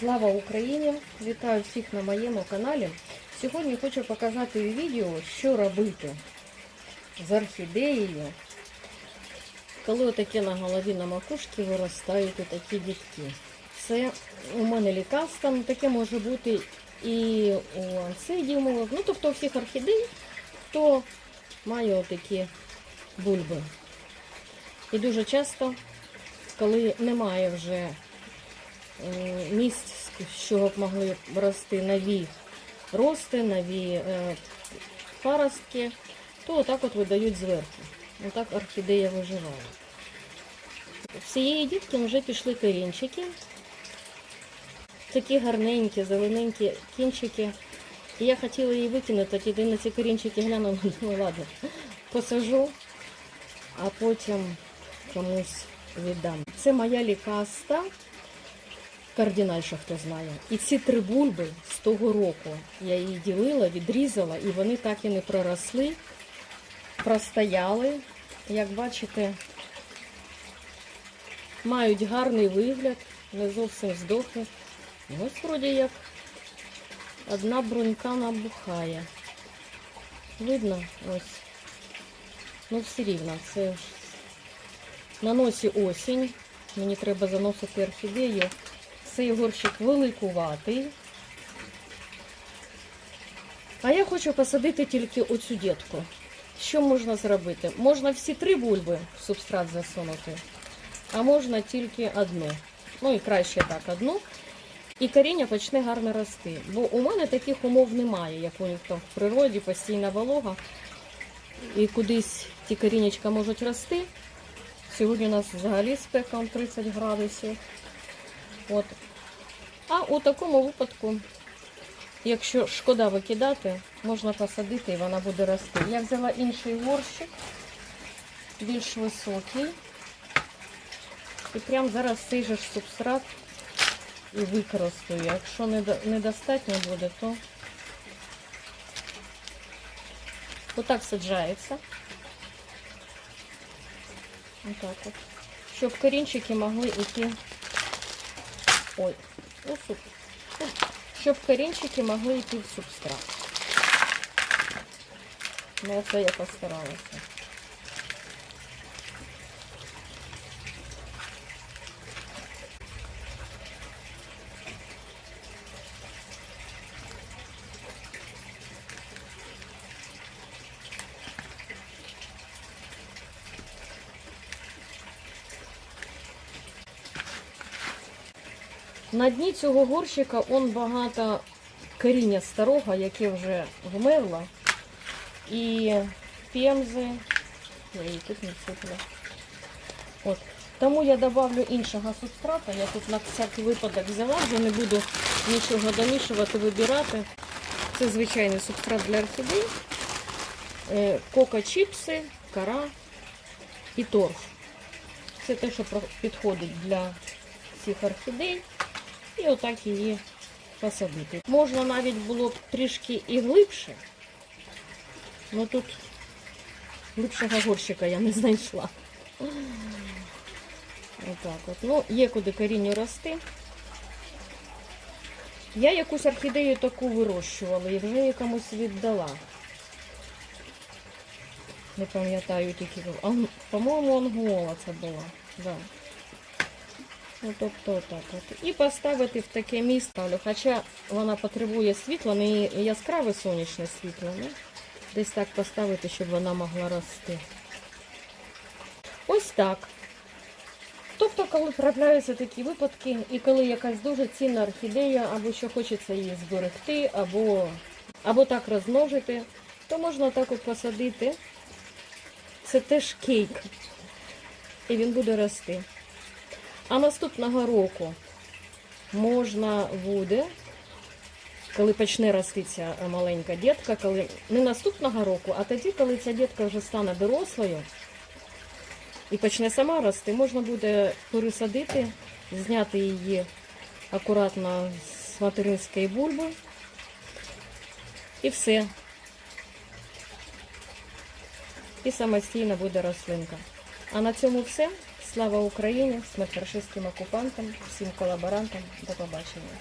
Слава Україні! Вітаю всіх на моєму каналі. Сьогодні хочу показати відео, що робити з орхідеєю, коли отакі на голові на макушці виростають такі дітки. Це у мене лікарство, таке може бути і у ансидіуму, ну тобто у всіх орхідей, хто має отакі бульби. І дуже часто, коли немає вже місць, з чого б могли рости нові рости, нові е, паростки, то отак от видають зверху. Отак орхідея виживає. Всієї дітки вже пішли корінчики. Такі гарненькі, зелененькі кінчики. І я хотіла її викинути, тоді на ці корінчики глянула, ну ладно, посажу, а потім комусь віддам. Це моя лікаста, кардинальша, хто знає. І ці три бульби з того року я її ділила, відрізала, і вони так і не проросли, простояли. Як бачите, мають гарний вигляд, не зовсім здохли. Ось вроді як одна брунька набухає. Видно? Ось. Ну, все рівно, це ж на носі осінь. Мені треба заносити орхідею. Цей горщик великуватий. А я хочу посадити тільки оцю дітку. Що можна зробити? Можна всі три бульби в субстрат засунути, а можна тільки одну. Ну і краще так, одну. І коріння почне гарно рости. Бо у мене таких умов немає, як у них там в природі, постійна волога. І кудись ті корінечка можуть рости. Сьогодні у нас взагалі спека 30 градусів. От. А у такому випадку, якщо шкода викидати, можна посадити і вона буде рости. Я взяла інший горщик, більш високий. І прямо зараз цей же субстрат і використаю. Якщо недостатньо буде, то отак саджається. Отак от. Щоб корінчики могли йти. Ой, ну супер. Щоб корінчики могли йти в субстрат. Ну, це я постаралася. На дні цього горщика он багато коріння старого, яке вже вмерло. І пемзи. Її тут не цепля. От. Тому я добавлю іншого субстрата. Я тут на всякий випадок взяла, вже не буду нічого домішувати, вибирати. Це звичайний субстрат для орхідей. Кока-чіпси, кора і торф. Це те, що підходить для цих орхідей. І отак її посадити. Можна навіть було б трішки і глибше. Ну тут глибшого горщика я не знайшла. Отак от. Ну, є куди корінню рости. Я якусь орхідею таку вирощувала і вже її комусь віддала. Не пам'ятаю тільки. По-моєму, Ангола це була. Да. Ну, тобто отак от. І поставити в таке місце. Хоча вона потребує світла, не яскраве сонячне світло. Ну, десь так поставити, щоб вона могла рости. Ось так. Тобто, коли трапляються такі випадки, і коли якась дуже цінна орхідея, або що хочеться її зберегти, або, або так розмножити, то можна так от посадити. Це теж кейк. І він буде рости. А наступного року можна буде, коли почне рости ця маленька дітка, коли не наступного року, а тоді, коли ця дітка вже стане дорослою і почне сама рости, можна буде пересадити, зняти її акуратно з материнської бульби. І все. І самостійно буде рослинка. А на цьому все. Слава Україні! Смерть рашистським окупантам, всім колаборантам. До побачення.